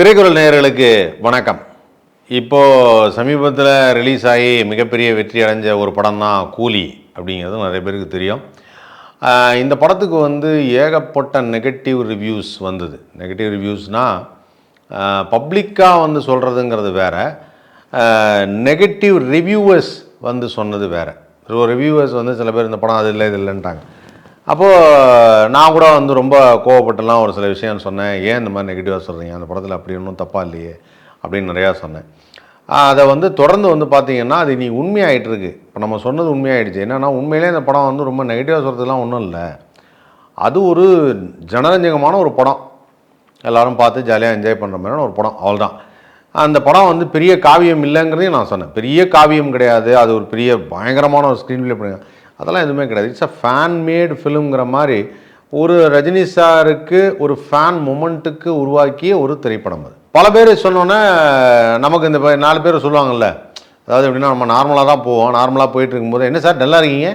திரைக்குறள் நேயர்களுக்கு வணக்கம். இப்போது சமீபத்தில் ரிலீஸ் ஆகி மிகப்பெரிய வெற்றி அடைஞ்ச ஒரு படம் தான் கூலி அப்படிங்கிறது நிறைய பேருக்கு தெரியும். இந்த படத்துக்கு வந்து ஏகப்பட்ட நெகட்டிவ் ரிவ்யூஸ் வந்தது. நெகட்டிவ் ரிவ்யூஸ்னால் பப்ளிக்காக வந்து சொல்கிறதுங்கிறது வேற. நெகட்டிவ் ரிவ்யூவர்ஸ் வந்து சொன்னது வேறு. ஒரு ரிவ்யூவர்ஸ் வந்து சில பேர் இந்த படம் அது இல்லை இது இல்லைன்ட்டாங்க. அப்போது நான் கூட வந்து ரொம்ப கோவப்பட்டுலாம் ஒரு சில விஷயம் சொன்னேன். ஏன் இந்த மாதிரி நெகட்டிவாக சொல்கிறீங்க அந்த படத்தில் அப்படி ஒன்றும் தப்பாக இல்லையே? அப்படின்னு நிறையா சொன்னேன். அதை வந்து தொடர்ந்து வந்து பார்த்தீங்கன்னா அது நீ உண்மையாகிட்டு இருக்கு. இப்போ நம்ம சொன்னது உண்மையாகிடுச்சு என்னென்னா உண்மையிலே இந்த படம் வந்து ரொம்ப நெகட்டிவாக சொல்கிறதுலாம் ஒன்றும் இல்லை. அது ஒரு ஜனரஞ்சகமான ஒரு படம். எல்லாரும் பார்த்து ஜாலியாக என்ஜாய் பண்ணுற மாதிரியான ஒரு படம். அவ்வளோதான் அந்த படம் வந்து பெரிய காவியம் இல்லைங்கிறதையும் நான் சொன்னேன். பெரிய காவியம் கிடையாது. அது ஒரு பெரிய பயங்கரமான ஒரு ஸ்க்ரீன் ப்ளே பண்ணுங்க அதெல்லாம் எதுவுமே கிடையாது. இட்ஸ் அ ஃபேன் மேட் ஃபிலிம்ங்கிற மாதிரி ஒரு ரஜினி சாருக்கு ஒரு ஃபேன் மூமெண்ட்டுக்கு உருவாக்கிய ஒரு திரைப்படம் அது. பல பேர் சொன்னோன்னே நமக்கு இந்த நாலு பேர் சொல்லுவாங்கல்ல அதாவது எப்படின்னா நம்ம நார்மலாக தான் போவோம் நார்மலாக போயிட்டு இருக்கும்போது என்ன சார் நல்லா இருக்கீங்க?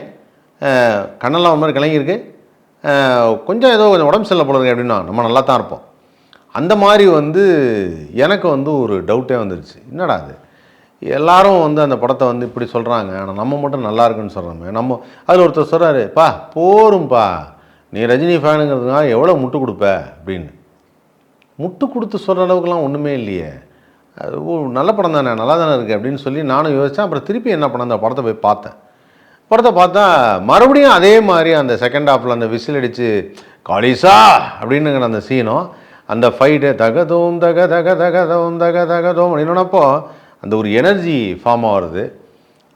கண்ணெல்லாம் ஒரு மாதிரி கிளங்கியிருக்கு. கொஞ்சம் ஏதோ கொஞ்சம் உடம்பு சரியில்லை போல இருக்கு அப்படின்னா நம்ம நல்லா தான் இருப்போம். அந்த மாதிரி வந்து எனக்கு வந்து ஒரு டவுட்டே வந்துருச்சு. என்னடா அது எல்லாரும் வந்து அந்த படத்தை வந்து இப்படி சொல்கிறாங்க ஆனால் நம்ம மட்டும் நல்லா இருக்குன்னு சொல்கிறோமே நம்ம அதில் ஒருத்தர் சொல்கிறாரு பா போரும்பா. நீ ரஜினி ஃபேனுங்கிறதுனால எவ்வளோ முட்டு கொடுப்ப? அப்படின்னு. முட்டு கொடுத்து சொல்கிற அளவுக்குலாம் ஒன்றுமே இல்லையே. அது ஓ நல்ல படம் தானே நல்லா தானே இருக்குது அப்படின்னு சொல்லி நானும் யோசித்தேன் அப்புறம் திருப்பி என்ன பண்ணேன் அந்த படத்தை போய் பார்த்தேன். படத்தை பார்த்தா மறுபடியும் அதே மாதிரி அந்த செகண்ட் ஹாஃபில் அந்த விசில் அடித்து காலிசா அப்படின்னுங்கிற அந்த சீனும் அந்த ஃபைட்டு தகதோம் தக தக தகதோம் தக தகதோம் அப்படின்னப்போ அந்த ஒரு எனர்ஜி ஃபார்ம் ஆகிறது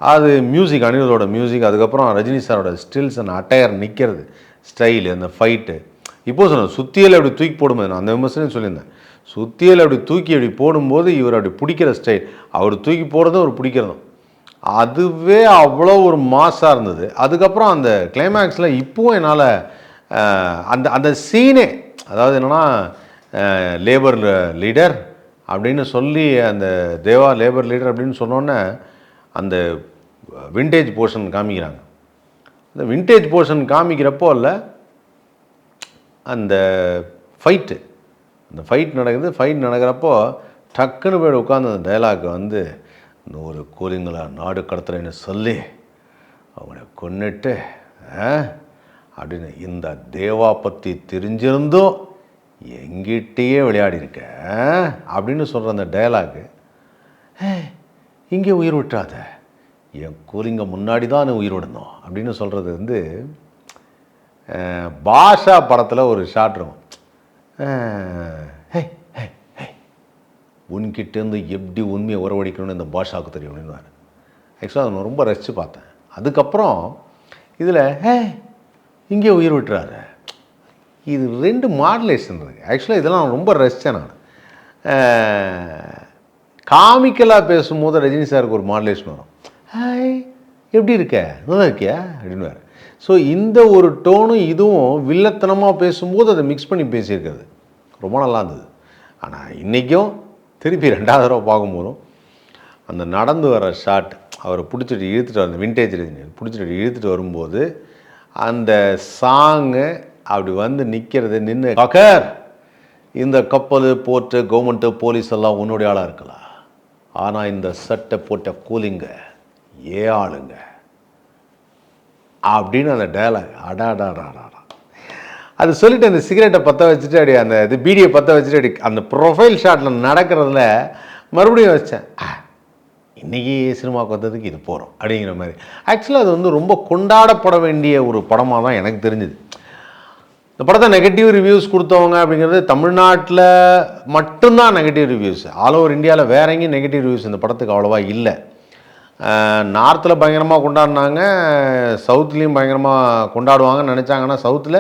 அது மியூசிக் அனிருதோட மியூசிக் அதுக்கப்புறம் ரஜினி சாரோட ஸ்டில்ஸ் அந்த அட்டையர் நிற்கிறது ஸ்டைல் அந்த ஃபைட்டு இப்போ சொன்னேன் சுத்தியில் அப்படி தூக்கி போடும்போது நான் அந்த விமர்சனம் சொல்லியிருந்தேன். சுத்தியில் அப்படி தூக்கி அப்படி போடும்போது இவர் அப்படி பிடிக்கிற ஸ்டைல் அவர் தூக்கி போடுறதும் அவர் பிடிக்கிறதும். அதுவே அவ்வளோ ஒரு மாஸாக இருந்தது. அதுக்கப்புறம் அந்த கிளைமேக்ஸில் இப்போவும் என்னால் அந்த அந்த சீனே அதாவது என்னென்னா லேபர் லீடர் அப்படின்னு சொல்லி அந்த தேவா லேபர் லீடர் அப்படின்னு சொன்னோன்னே அந்த விண்டேஜ் போர்ஷன் காமிக்கிறாங்க. அந்த விண்டேஜ் போர்ஷன் காமிக்கிறப்போ இல்லை அந்த ஃபைட்டு அந்த ஃபைட் நடக்குது. ஃபைட் நடக்கிறப்போ டக்குன்னு போய் உட்காந்து அந்த டைலாக் வந்து நூறு கூலிங்களா நாடு கடத்துறேன்னு சொல்லி அவனை கொன்னுட்டு ஆ, அப்படின்னு இந்த தேவா பற்றி தெரிஞ்சிருந்தும் எங்கிட்டேயே விளையாடி இருக்க அப்படின்னு சொல்கிற அந்த டயலாகு இங்கே உயிர் விட்டாத என் கூலிங்க முன்னாடி தான் உயிர் விடணும் அப்படின்னு சொல்கிறது வந்து பாஷா படத்தில் ஒரு ஷாட் இருக்கும். ஹே ஹே ஹே உன்கிட்டேருந்து எப்படி உண்மையை உறவடிக்கணும்னு இந்த பாஷாவுக்கு தெரியும் அப்படின்னு ஆக்சுவலாக அதை நான் ரொம்ப ரசித்து பார்த்தேன். அதுக்கப்புறம் இதில் ஹே இங்கே உயிர் விட்டுறாரு இது ரெண்டு மாடுலேஷன் இருக்குது ஆக்சுவலாக இதெல்லாம் ரொம்ப ரசித்தேன் நான். காமிக்கலாக பேசும்போது ரஜினி சாருக்கு ஒரு மாடுலேஷன் வரும். ஹாய் எப்படி இருக்க? நல்லா இருக்கியா? அப்படின்னு ஸோ இந்த ஒரு டோனும் இதுவும் வில்லத்தனமாக பேசும்போது அதை மிக்ஸ் பண்ணி பேசியிருக்கிறது. ரொம்ப நல்லா இருந்தது. ஆனால் இன்றைக்கும் திருப்பி ரெண்டாவது தடவை பார்க்கும்போதும் அந்த நடந்து வர ஷாட் அவரை பிடிச்சிட்டு இழுத்துட்டு வர விண்டேஜ் ரஜினி பிடிச்சிட்டு இழுத்துட்டு வரும்போது அந்த சாங்கு அப்படி வந்து நிற்கிறது நின்று கக்கர்! இந்த கப்பல் போட்டு கவர்மெண்ட்டு போலீஸ் எல்லாம் உன்னுடைய ஆளாக இருக்கலாம் ஆனால் இந்த சட்டை போட்ட கூலிங்க ஏ ஆளுங்க. அப்படின்னு அந்த டயலாக் அடாடாடாடா அது சொல்லிட்டு அந்த சிகரெட்டை பற்ற வச்சுட்டு அப்படி அந்த இது பீடியை பற்ற வச்சுட்டு அப்படி அந்த ப்ரொஃபைல் ஷாட்டில் நடக்கிறதுல மறுபடியும் வச்சேன். ஆ, இன்னைக்கு சினிமாவுக்கு வந்ததுக்கு இது போகிறோம் அப்படிங்கிற மாதிரி. ஆக்சுவலாக அது வந்து ரொம்ப கொண்டாடப்பட வேண்டிய ஒரு படமாக தான் எனக்கு தெரிஞ்சுது. இந்த படத்தை நெகட்டிவ் ரிவ்யூஸ் கொடுத்தவங்க அப்படிங்கிறது தமிழ்நாட்டில் மட்டும்தான் நெகட்டிவ் ரிவ்யூஸ் ஆல் ஓவர் இந்தியாவில் வேற எங்கேயும் நெகட்டிவ் ரிவ்யூஸ் இந்த படத்துக்கு அவ்வளோவா இல்லை. நார்த்தில் பயங்கரமாக கொண்டாடினாங்க சவுத்துலேயும் பயங்கரமாக கொண்டாடுவாங்கன்னு நினச்சாங்கன்னா சவுத்தில்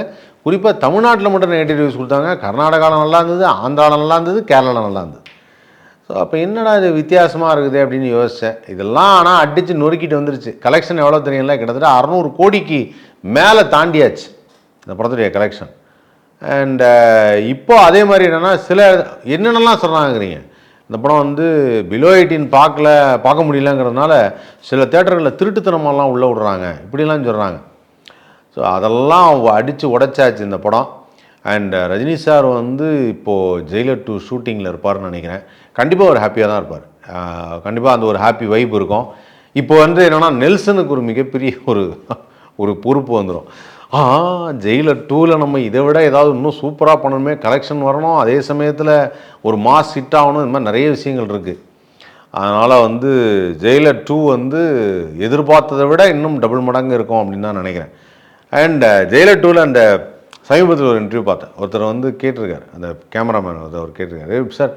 குறிப்பாக தமிழ்நாட்டில் மட்டும் நெகட்டிவ் ரிவ்யூஸ் கொடுத்தாங்க. கர்நாடகாவில் நல்லா இருந்தது ஆந்திராவில் நல்லா இருந்தது கேரளாவில் நல்லா இருந்தது. ஸோ அப்போ என்னடா இது வித்தியாசமாக இருக்குது அப்படின்னு யோசித்தேன் இதெல்லாம் ஆனால் அடித்து நொறுக்கிட்டு வந்துருச்சு. கலெக்ஷன் எவ்வளோ தெரியல கிட்டத்தட்ட அறநூறு கோடிக்கு மேலே தாண்டியாச்சு. இந்த படத்துடைய கலெக்ஷன் அண்ட் uh, இப்போ அதே மாதிரி என்னென்னா சில என்னென்னலாம் சொல்கிறாங்கிறீங்க இந்த படம் வந்து பிலோ எயிட்டீன் பார்க்கல பார்க்க முடியலங்கிறதுனால சில தேட்டர்களில் திருட்டுத்தனமாலாம் உள்ளே விடுறாங்க. இப்படிலாம் சொல்கிறாங்க ஸோ அதெல்லாம் அடித்து உடைச்சாச்சு இந்த படம். அண்ட் uh, ரஜினி சார் வந்து இப்போது ஜெயிலர் டூ ஷூட்டிங்கில் இருப்பார்னு நினைக்கிறேன். கண்டிப்பாக ஒரு ஹாப்பியாக தான் இருப்பார். Uh, கண்டிப்பாக அந்த ஒரு ஹாப்பி வைப் இருக்கும். இப்போ வந்து என்னென்னா நெல்சனுக்கு ஒரு மிகப்பெரிய ஒரு ஒரு பொறுப்பு வந்துடும் ஆ ஜெயிலர் டூவில் நம்ம இதை விட ஏதாவது இன்னும் சூப்பராக பண்ணணுமே கலெக்ஷன் வரணும். அதே சமயத்தில் ஒரு மாஸ் ஹிட் ஆகணும் இந்த மாதிரி நிறைய விஷயங்கள் இருக்குது அதனால் வந்து ஜெயிலர் டூ வந்து எதிர்பார்த்ததை விட இன்னும் டபுள் மடங்கு இருக்கும் அப்படின்னு தான் நினைக்கிறேன். அண்ட் ஜெயிலர் டூவில் அந்த சமீபத்தில் ஒரு இன்டர்வியூ பார்த்தேன். ஒருத்தர் வந்து கேட்டிருக்காரு. அந்த கேமராமேன் வந்து அவர் கேட்டிருக்காரு. சார்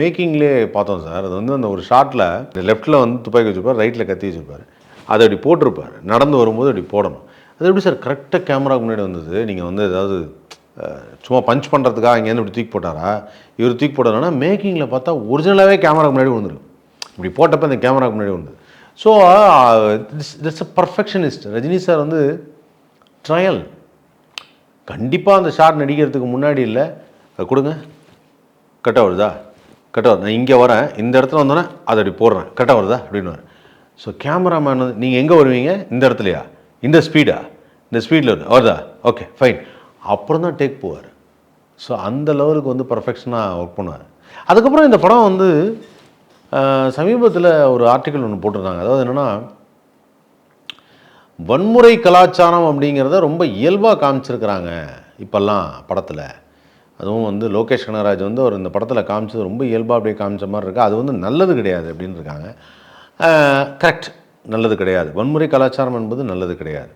மேக்கிங்லேயே பார்த்தோம் சார். அது வந்து அந்த ஒரு ஷாட்டில் இந்த லெஃப்ட்டில் வந்து துப்பாக்கி வச்சுருப்பார் ரைட்டில் கத்தி வச்சுருப்பார். அதை அப்படி போட்டிருப்பார். நடந்து வரும்போது அப்படி போடணும். அது எப்படி சார்? கரெக்டாக கேமராவுக்கு முன்னாடி வந்தது. நீங்கள் வந்து ஏதாவது சும்மா பஞ்ச் பண்ணுறதுக்காக இங்கேருந்து இப்படி தூக்கி போட்டாரா? இவர் தூக்கி போட்டாருன்னா மேக்கிங்கில் பார்த்தா ஒரிஜினலாகவே கேமரா முன்னாடி வந்துடும் இப்படி போட்டப்போ அந்த கேமராக்கு முன்னாடி வந்து so that's a perfectionist Rajini sir வந்து ட்ரையல் கண்டிப்பாக அந்த ஷார்ட் நடிக்கிறதுக்கு முன்னாடி இல்லை. அதை கொடுங்க. கரெக்டாக வருதா கரெக்டாக வருது நான் இங்கே வரேன். இந்த இடத்துல வந்தோன்னே அதை அப்படி போடுறேன். கரெக்டாக வருதா அப்படின்னு ஸோ கேமராமேன் வந்து நீங்கள் எங்கே வருவீங்க? இந்த இடத்துலையா? இந்த ஸ்பீடா இந்த ஸ்பீடில் வருது வருதா? ஓகே ஃபைன் அப்புறம் தான் டேக் போவார். ஸோ அந்த லெவலுக்கு வந்து பர்ஃபெக்ஷனாக ஒர்க் பண்ணுவார். அதுக்கப்புறம் இந்த படம் வந்து சமீபத்தில் ஒரு ஆர்டிக்கல் ஒன்று போட்டிருந்தாங்க. அதாவது என்னென்னா வன்முறை கலாச்சாரம் அப்படிங்கிறத ரொம்ப இயல்பாக காமிச்சிருக்கிறாங்க இப்போல்லாம் படத்தில். அதுவும் வந்து லோகேஷ் கனகராஜ் வந்து அவர் இந்த படத்தில் காமிச்சது ரொம்ப இயல்பாக அப்படியே காமிச்ச மாதிரி இருக்குது அது வந்து நல்லது கிடையாது அப்படின்னு இருக்காங்க கரெக்ட் நல்லது கிடையாது. வன்முறை கலாச்சாரம் என்பது நல்லது கிடையாது.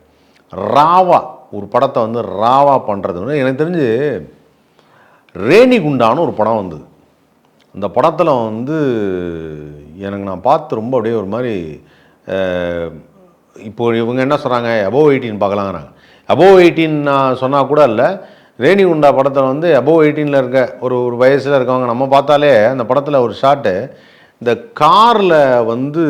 ராவா ஒரு படத்தை வந்து ராவா பண்ணுறது எனக்கு தெரிஞ்சு ரேணி குண்டான்னு ஒரு படம் வந்தது. அந்த படத்தில் வந்து எனக்கு நான் பார்த்து ரொம்ப அப்படியே ஒரு மாதிரி இப்போ இவங்க என்ன சொல்கிறாங்க அபோவ் எயிட்டீன் பார்க்கலாங்கிறாங்க. அபோவ் எயிட்டீன் நான் சொன்னால் கூட இல்லை. ரேணி குண்டா படத்தில் வந்து அபோவ் எயிட்டீனில் இருக்க ஒரு ஒரு வயசில் இருக்கவங்க நம்ம பார்த்தாலே அந்த படத்தில் ஒரு ஷாட்டு இந்த காரில் வந்து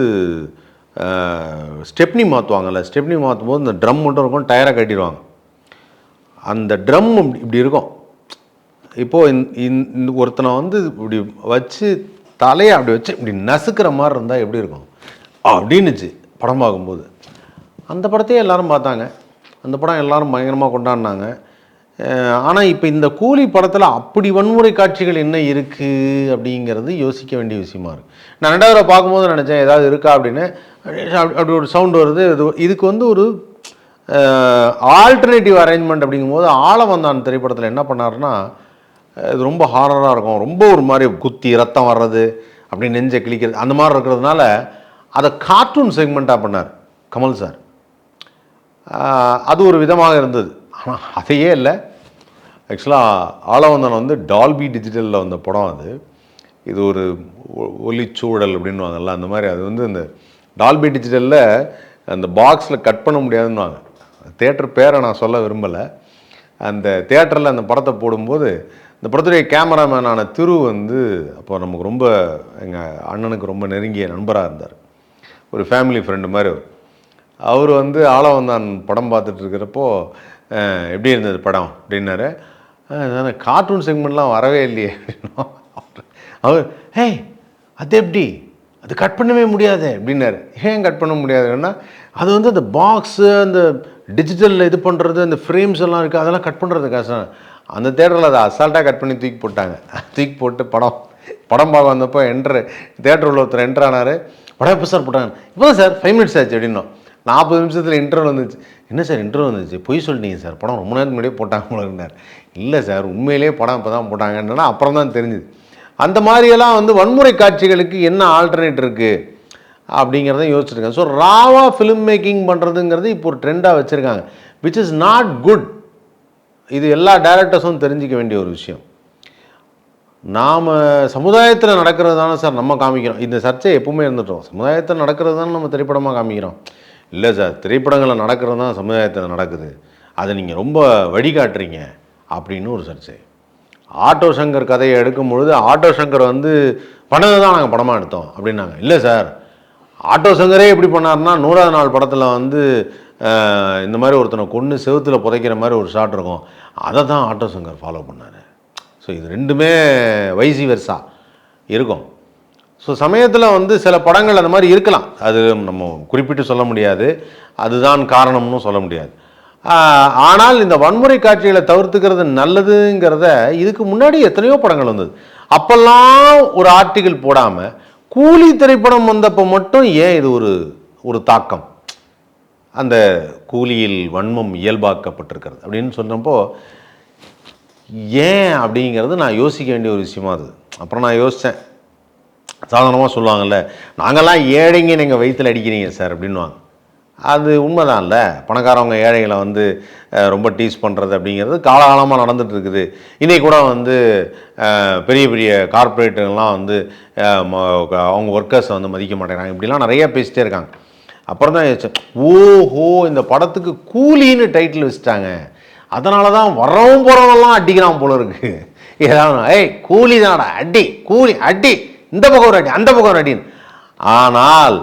ஸ்டெப்னி மாற்றுவாங்கல்ல ஸ்டெப்னி மாற்றும் போது இந்த ட்ரம் மட்டும் இருக்கும் டயரை கட்டிடுவாங்க. அந்த ட்ரம் இப்படி இருக்கும். இப்போது இந்த ஒருத்தனை வந்து இப்படி வச்சு தலையை அப்படி வச்சு இப்படி நசுக்கிற மாதிரி இருந்தால் எப்படி இருக்கும்? அப்படின்னுச்சு படம் பார்க்கும்போது. அந்த படத்தையே எல்லாரும் பார்த்தாங்க. அந்த படம் எல்லோரும் பயங்கரமாக கொண்டாடினாங்க. ஆனால் இப்போ இந்த கூலி படத்தில் அப்படி வன்முறை காட்சிகள் என்ன இருக்குது அப்படிங்கிறது யோசிக்க வேண்டிய விஷயமா இருக்குது நான் ரெண்டாவது பார்க்கும்போது நினச்சேன் ஏதாவது இருக்கா அப்படின்னு. அப்படி அப்படி ஒரு சவுண்டு வருது. இது இதுக்கு வந்து ஒரு ஆல்டர்னேட்டிவ் அரேஞ்ச்மெண்ட் அப்படிங்கும்போது ஆலவந்தான் திரைப்படத்தில் என்ன பண்ணாருன்னா இது ரொம்ப ஹாரராக இருக்கும். ரொம்ப ஒரு மாதிரி குத்தி ரத்தம் வர்றது அப்படி நெஞ்சை கிழிக்கிறது அந்த மாதிரி இருக்கிறதுனால அதை கார்ட்டூன் செக்மெண்ட்டாக பண்ணார் கமல் சார் அது ஒரு விதமாக இருந்தது. ஆனால் அதையே இல்லை. ஆக்சுவலாக ஆளவந்தன் வந்து டால்பி டிஜிட்டலில் வந்த படம் அது. இது ஒரு ஒ- அப்படின்னு அப்படின்னுவாங்கல்ல அந்த மாதிரி அது வந்து இந்த டால்பி டிஜிட்டலில் அந்த பாக்ஸில் கட் பண்ண முடியாதுன்னுவாங்க. தேட்டர் பேரை நான் சொல்ல விரும்பலை. அந்த தேட்டரில் அந்த படத்தை போடும்போது இந்த படத்துடைய கேமராமேனான திரு வந்து அப்போ நமக்கு ரொம்ப எங்கள் அண்ணனுக்கு ரொம்ப நெருங்கிய நண்பராக இருந்தார். ஒரு ஃபேமிலி ஃப்ரெண்டு மாதிரி அவர். அவர் வந்து ஆளவந்தான் படம் பார்த்துட்டு இருக்கிறப்போ எப்படி இருந்தது படம்? அப்படின்னாரு. கார்ட்டூன் செக்மெண்ட்லாம் வரவே இல்லையே. அப்படின்னா அவர் ஹே அது எப்படி? அது கட் பண்ணவே முடியாது அப்படின்னாரு. ஏன் கட் பண்ண முடியாதுன்னா அது வந்து அந்த பாக்ஸு அந்த டிஜிட்டலில் இது பண்ணுறது அந்த ஃப்ரேம்ஸ் எல்லாம் இருக்குது அதெல்லாம் கட் பண்ணுறது கஷ்டம் அந்த தேட்டரில் அதை அசால்ட்டாக கட் பண்ணி தூக்கி போட்டாங்க. தூக்கி போட்டு படம் படம் பார்க்க வந்தப்போ என்ட்ரு தேட்டர் உள்ள ஒருத்தர் என்ட்ரு ஆனார். படம் எப்போ சார் போட்டாங்க? இப்போ சார் ஃபைவ் மினிட்ஸ் ஆச்சு அப்படின்னோம். நாற்பது நிமிஷத்தில் இன்டர்வல் வந்துச்சு. என்ன சார் இன்டர்வல் வந்துச்சு? பொய் சொல்லிட்டீங்க சார் படம் ரொம்ப நேரத்துக்கு முன்னாடியே போட்டாங்க போலன்னார் இல்லை சார் உண்மையிலேயே படம் இப்போ தான் போட்டாங்கன்னா அப்புறம் தான் தெரிஞ்சுது. அந்த மாதிரியெல்லாம் வந்து வன்முறை காட்சிகளுக்கு என்ன ஆல்டர்னேட் இருக்குது அப்படிங்கிறத யோசிச்சிருக்காங்க. ஸோ ராவா ஃபிலிம் மேக்கிங் பண்ணுறதுங்கிறது இப்போ ஒரு ட்ரெண்டாக வச்சுருக்காங்க. விச் இஸ் நாட் குட் இது எல்லா டேரக்டர்ஸும் தெரிஞ்சிக்க வேண்டிய ஒரு விஷயம். நாம் சமுதாயத்தில் நடக்கிறது தானே சார் நம்ம காமிக்கிறோம். இந்த சர்ச்சை எப்பவுமே இருந்துட்டோம். சமுதாயத்தில் நடக்கிறது தானே நம்ம திரைப்படமாக காமிக்கிறோம். இல்லை சார் திரைப்படங்களில் நடக்கிறது தான் சமுதாயத்தில் நடக்குது. அதை நீங்கள் ரொம்ப வழிகாட்டுறீங்க. அப்படின்னு ஒரு சர்ச்சை. ஆட்டோ சங்கர் கதையை எடுக்கும் பொழுது ஆட்டோ சங்கர் வந்து பண்ணதை தான் நாங்கள் படமாக எடுத்தோம் அப்படின்னாங்க. இல்லை சார். ஆட்டோ சங்கரே எப்படி பண்ணாருன்னா நூறாவது நாள் படத்தில் வந்து இந்த மாதிரி ஒருத்தனை கொன்று செவுத்தில் புதைக்கிற மாதிரி ஒரு ஷாட் இருக்கும். அதை தான் ஆட்டோ சங்கர் ஃபாலோ பண்ணார். ஸோ இது ரெண்டுமே வைசி வெர்சா இருக்கும். ஸோ சமயத்தில் வந்து சில படங்கள் அந்த மாதிரி இருக்கலாம். அது நம்ம குறிப்பிட்டு சொல்ல முடியாது. அதுதான் காரணம்னு சொல்ல முடியாது. ஆனால் இந்த வன்முறை காட்சிகளை தவிர்த்துக்கிறது நல்லதுங்கிறத இதுக்கு முன்னாடி எத்தனையோ படங்கள் வந்தது. அப்போல்லாம் ஒரு ஆர்டிகிள் போடாமல் கூலி திரைப்படம் வந்தப்போ மட்டும் ஏன் இது ஒரு ஒரு தாக்கம்? அந்த கூலியில் வன்மம் இயல்பாக்கப்பட்டிருக்கிறது அப்படின்னு சொன்னப்போ ஏன் அப்படிங்கிறது நான் யோசிக்க வேண்டிய ஒரு விஷயமா அது. அப்புறம் நான் யோசித்தேன் சாதாரணமாக சொல்லுவாங்கள்ல நாங்கள்லாம் ஏழைங்க நீங்கள் வயிற்றில் அடிக்கிறீங்க சார் அப்படின்வாங்க அது உண்மைதான்ல பணக்காரவங்க ஏழைகளை வந்து ரொம்ப டீஸ் பண்ணுறது அப்படிங்கிறது காலகாலமாக நடந்துகிட்ருக்குது இருக்குது இன்றைக்கி கூட வந்து பெரிய பெரிய கார்ப்பரேட்டுங்கள்லாம் வந்து ம- அவங்க ஒர்க்கர்ஸை வந்து மதிக்க மாட்டேங்கிறாங்க. இப்படிலாம் நிறையா பேசிட்டே இருக்காங்க. அப்புறம் தான் ஓஹோ இந்த படத்துக்கு கூலின்னு டைட்டில் வச்சுட்டாங்க. அதனால தான் வரவும் போகிறவங்கலாம் அடிக்கிறான் போல இருக்கு. ஏதாவது ஏய் கூலி தானடா அடி கூலி அடி இந்த பக்கம் ஒரு அடி அந்த பக்கம் ஒரு அடின்னு. ஆனால்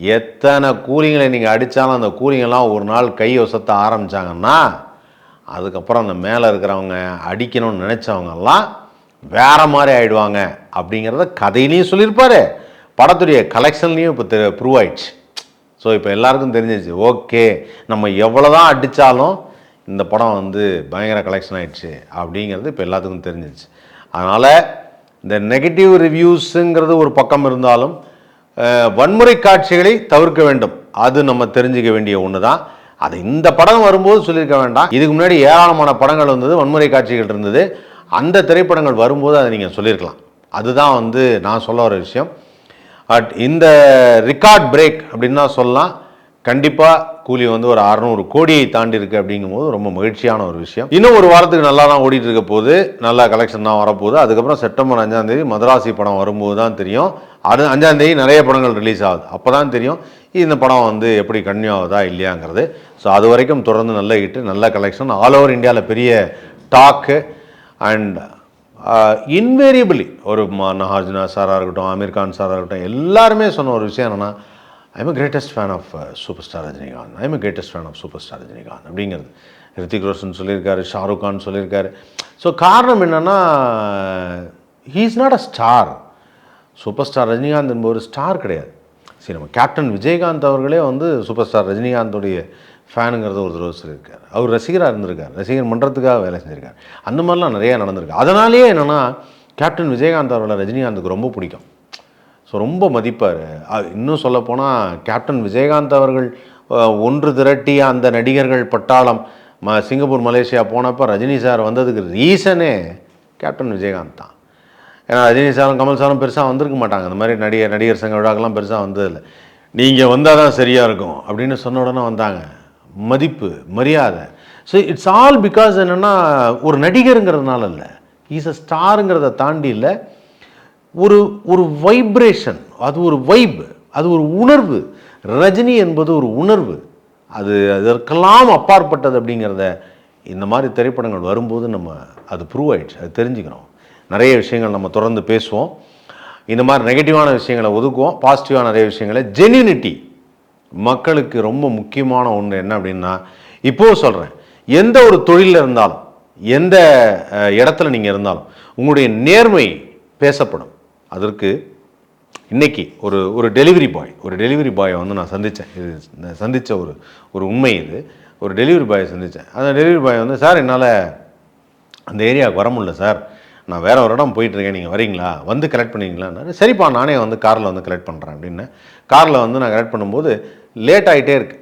எத்தனை கூலிங்களை நீங்கள் அடித்தாலும் அந்த கூலிங்கெல்லாம் ஒரு நாள் கை ஒசத்த ஆரம்பித்தாங்கன்னா அதுக்கப்புறம் அந்த மேலே இருக்கிறவங்க அடிக்கணும்னு நினச்சவங்கெல்லாம் வேறு மாதிரி ஆகிடுவாங்க அப்படிங்கிறத கதையிலையும் சொல்லியிருப்பார். படத்துடைய கலெக்ஷன்லேயும் இப்போ தெ ப்ரூவ் ஆயிடுச்சு. ஸோ இப்போ எல்லாருக்கும் தெரிஞ்சிச்சு ஓகே நம்ம எவ்வளோ தான் அடித்தாலும் இந்த படம் வந்து பயங்கர கலெக்ஷன் ஆகிடுச்சு அப்படிங்கிறது இப்போ எல்லாத்துக்கும் தெரிஞ்சிச்சு அதனால் இந்த நெகட்டிவ் ரிவ்யூஸுங்கிறது ஒரு பக்கம் இருந்தாலும் வன்முறை காட்சிகளை தவிர்க்க வேண்டும். அது நம்ம தெரிஞ்சுக்க வேண்டிய ஒன்று தான் அது இந்த படம் வரும்போது சொல்லியிருக்க வேண்டாம். இதுக்கு முன்னாடி ஏராளமான படங்கள் வந்தது வன்முறை காட்சிகள் இருந்தது. அந்த திரைப்படங்கள் வரும்போது அதை நீங்கள் சொல்லியிருக்கலாம். அதுதான் வந்து நான் சொல்ல வர விஷயம். பட் இந்த ரிகார்ட் பிரேக் அப்படின்னு தான் சொல்லலாம். கண்டிப்பாக கூலி வந்து ஒரு அறநூறு கோடியை தாண்டி இருக்கு அப்படிங்கும்போது ரொம்ப மகிழ்ச்சியான ஒரு விஷயம். இன்னும் ஒரு வாரத்துக்கு நல்லா தான் ஓடிட்டு இருக்க போது நல்லா கலெக்ஷன் தான் வரப்போகுது. அதுக்கப்புறம் செப்டம்பர் அஞ்சாம் தேதி மதராசி படம் வரும்போது தான் தெரியும். அது அஞ்சாம் தேதி நிறைய படங்கள் ரிலீஸ் ஆகுது. அப்போ தான் தெரியும் இந்த படம் வந்து எப்படி கன்யூ ஆகுதா இல்லையாங்கிறது. ஸோ அது வரைக்கும் தொடர்ந்து நல்ல ஹிட்டு நல்ல கலெக்ஷன் ஆல் ஓவர் இந்தியாவில் பெரிய டாக்கு அண்ட் இன்வேரியபிளி ஒரு ம- நாகார்ஜுனா சாராக இருக்கட்டும் ஆமீர் கான் சாராக இருக்கட்டும் எல்லாருமே சொன்ன ஒரு விஷயம் என்னென்னா I'm greatest fan of super star Rajinikanth I'm greatest fan of super star Rajinikanth அப்படிங்கிறது. ரித்திக் ரோஷன் சொல்லியிருக்காரு ஷாருக் கான் சொல்லியிருக்காரு. ஸோ காரணம் என்னென்னா he is not a star super star Rajinikanth என்பவர் ஸ்டார் கிடையாது. சரி நம்ம கேப்டன் விஜயகாந்த் அவர்களே வந்து சூப்பர் ஸ்டார் ரஜினிகாந்தோடைய ஃபேனுங்கிறத ஒரு தடவை சொல்லியிருக்காரு. அவர் ரசிகராக இருந்திருக்கார். ரசிகர் மன்றத்துக்காக வேலை செஞ்சிருக்கார். அந்த மாதிரிலாம் நிறையா நடந்திருக்கு. அதனாலேயே என்னென்னா கேப்டன் விஜயகாந்த் அவர்களை ரஜினிகாந்துக்கு ரொம்ப பிடிக்கும். ஸோ ரொம்ப மதிப்பார். இன்னும் சொல்லப்போனால் கேப்டன் விஜயகாந்த் அவர்கள் ஒன்று திரட்டிய அந்த நடிகர்கள் பட்டாளம் ம சிங்கப்பூர் மலேசியா போனப்போ ரஜினி சார் வந்ததுக்கு ரீசனே கேப்டன் விஜயகாந்த் தான். ஏன்னா ரஜினி சாரும் கமல் சாரும் பெருசாக வந்திருக்க மாட்டாங்க. அந்த மாதிரி நடிகர் நடிகர் சங்க விழாக்கெல்லாம் பெருசாக வந்ததில்லை. நீங்கள் வந்தால் தான் சரியாக இருக்கும் அப்படின்னு சொன்ன உடனே வந்தாங்க. மதிப்பு மரியாதை. ஸோ இட்ஸ் ஆல் பிகாஸ் என்னென்னா ஒரு நடிகருங்கிறதுனால இல்லை. ஈஸ் அ ஸ்டாருங்கிறத தாண்டி இல்லை. ஒரு ஒரு வைப்ரேஷன் அது ஒரு வைப் அது ஒரு உணர்வு. ரஜினி என்பது ஒரு உணர்வு. அது அதற்கெல்லாம் அப்பாற்பட்டது அப்படிங்கிறத இந்த மாதிரி திரைப்படங்கள் வரும்போது நம்ம அது ப்ரூவ் ஆகிடுச்சு அது தெரிஞ்சுக்கிறோம் நிறைய விஷயங்கள் நம்ம தொடர்ந்து பேசுவோம். இந்த மாதிரி நெகட்டிவான விஷயங்களை ஒதுக்குவோம். பாசிட்டிவாக நிறைய விஷயங்களை. ஜென்யூனிட்டி மக்களுக்கு ரொம்ப முக்கியமான ஒன்று என்ன அப்படின்னா இப்போது சொல்கிறேன் எந்த ஒரு தொழிலில் இருந்தாலும் எந்த இடத்துல நீங்கள் இருந்தாலும் உங்களுடைய நேர்மை பேசப்படும். அதற்கு இன்றைக்கி ஒரு ஒரு டெலிவரி பாய் ஒரு டெலிவரி பாயை வந்து நான் சந்தித்தேன் இது சந்தித்த ஒரு ஒரு உண்மை இது. ஒரு டெலிவரி பாயை சந்தித்தேன் அந்த டெலிவரி பாய் வந்து சார் என்னால் அந்த ஏரியாவுக்கு வர முடியல சார். நான் வேற ஒரு இடம் போயிட்டுருக்கேன் நீங்கள் வரீங்களா? வந்து கலெக்ட் பண்ணுவீங்களான்னாரு சரிப்பா நானே வந்து காரில் வந்து கலெக்ட் பண்ணுறேன் அப்படின்னு. காரில் வந்து நான் கலெக்ட் பண்ணும்போது லேட் ஆகிட்டே இருக்குது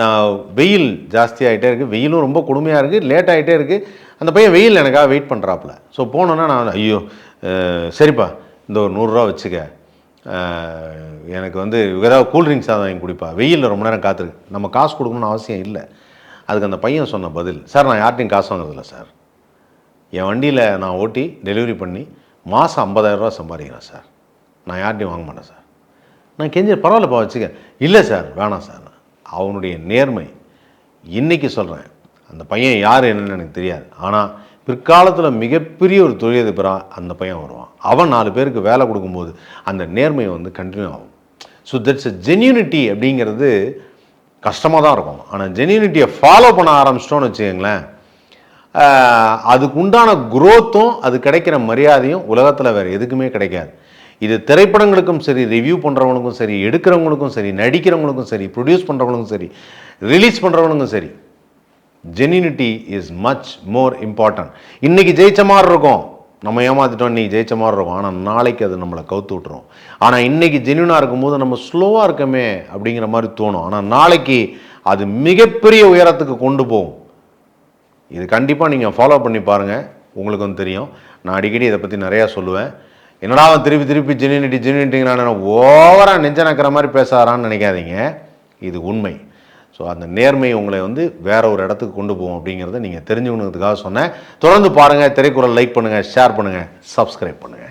நான் வெயில் ஜாஸ்தியாகிட்டே இருக்குது வெயிலும் ரொம்ப கொடுமையாக இருக்குது லேட் ஆகிட்டே இருக்குது அந்த பையன் வெயில் எனக்காக வெயிட் பண்ணுறாப்புல ஸோ போனோன்னா நான் ஐயோ சரிப்பா. இந்த ஒரு நூறுரூவா வச்சுக்க. எனக்கு வந்து ஏதாவது கூல்ட்ரிங்க்ஸ் தான் வாங்கி குடிப்பா. வெயிலில் ரொம்ப நேரம் காத்திருக்கு நம்ம காசு கொடுக்கணும்னு அவசியம் இல்லை. அதுக்கு அந்த பையன் சொன்ன பதில் சார் நான் யார்ட்டையும் காசு வாங்குறதில்ல சார். என் வண்டியில் நான் ஓட்டி டெலிவரி பண்ணி மாதம் ஐம்பதாயிரரூவா சம்பாதிக்கிறேன் சார். நான் யார்ட்டையும் வாங்க மாட்டேன் சார். நான் கெஞ்சி பரவாயில்லப்பா வச்சுக்க. இல்லை சார். வேணாம் சார். அவனுடைய நேர்மை இன்னைக்கு சொல்கிறேன் அந்த பையன் யார் என்னன்னு எனக்கு தெரியாது. ஆனால் பிற்காலத்தில் மிகப்பெரிய ஒரு தொழிலதிபராக அந்த பையன் வருவான். அவன் நாலு பேருக்கு வேலை கொடுக்கும்போது அந்த நேர்மை வந்து கண்டினியூ ஆகும். ஸோ தட்ஸ் அ ஜென்யூனிட்டி அப்படிங்கிறது கஷ்டமாக தான் இருக்கும். ஆனால் ஜென்யூனிட்டியை ஃபாலோ பண்ண ஆரம்பிச்சிட்டோன்னு வச்சுக்கோங்களேன் அதுக்கு உண்டான குரோத்தும் அது கிடைக்கிற மரியாதையும் உலகத்தில் வேறு எதுக்குமே கிடைக்காது. இது திரைப்படங்களுக்கும் சரி ரிவ்யூ பண்ணுறவங்களுக்கும் சரி எடுக்கிறவங்களுக்கும் சரி நடிக்கிறவங்களுக்கும் சரி ப்ரொடியூஸ் பண்ணுறவங்களுக்கும் சரி ரிலீஸ் பண்ணுறவங்களுக்கும் சரி genuinity is much more important இன்றைக்கி ஜெயிச்ச மாதிரி இருக்கும். நம்ம ஏமாத்திட்டோம் இன்னைக்கு ஜெயிச்ச மாதிரி இருக்கும். ஆனால் நாளைக்கு அது நம்மளை கவுத்து விட்டுரும். ஆனால் இன்றைக்கி ஜென்யூனாக இருக்கும்போது நம்ம ஸ்லோவாக இருக்கமே அப்படிங்கிற மாதிரி தோணும். ஆனால் நாளைக்கு அது மிகப்பெரிய உயரத்துக்கு கொண்டு போகும். இது கண்டிப்பாக நீங்கள் ஃபாலோ பண்ணி பாருங்கள் உங்களுக்கு வந்து தெரியும். நான் அடிக்கடி இதை பற்றி நிறையா சொல்லுவேன். என்னடா அவன் திருப்பி திருப்பி ஜெனினிட்டி ஜெனினிட்டிங்கிறான ஓவராக நெஞ்ச நக்கிற மாதிரி பேசாரான்னு நினைக்காதீங்க. இது உண்மை. ஸோ அந்த நேர்மை உங்களை வந்து வேற ஒரு இடத்துக்கு கொண்டு போகும் அப்படிங்கிறத நீங்கள் தெரிஞ்சுக்கணுங்கிறதுக்காக சொன்னேன். தொடர்ந்து பாருங்கள் திரைக்குறள் லைக் பண்ணுங்கள் ஷேர் பண்ணுங்கள் சப்ஸ்கிரைப் பண்ணுங்கள்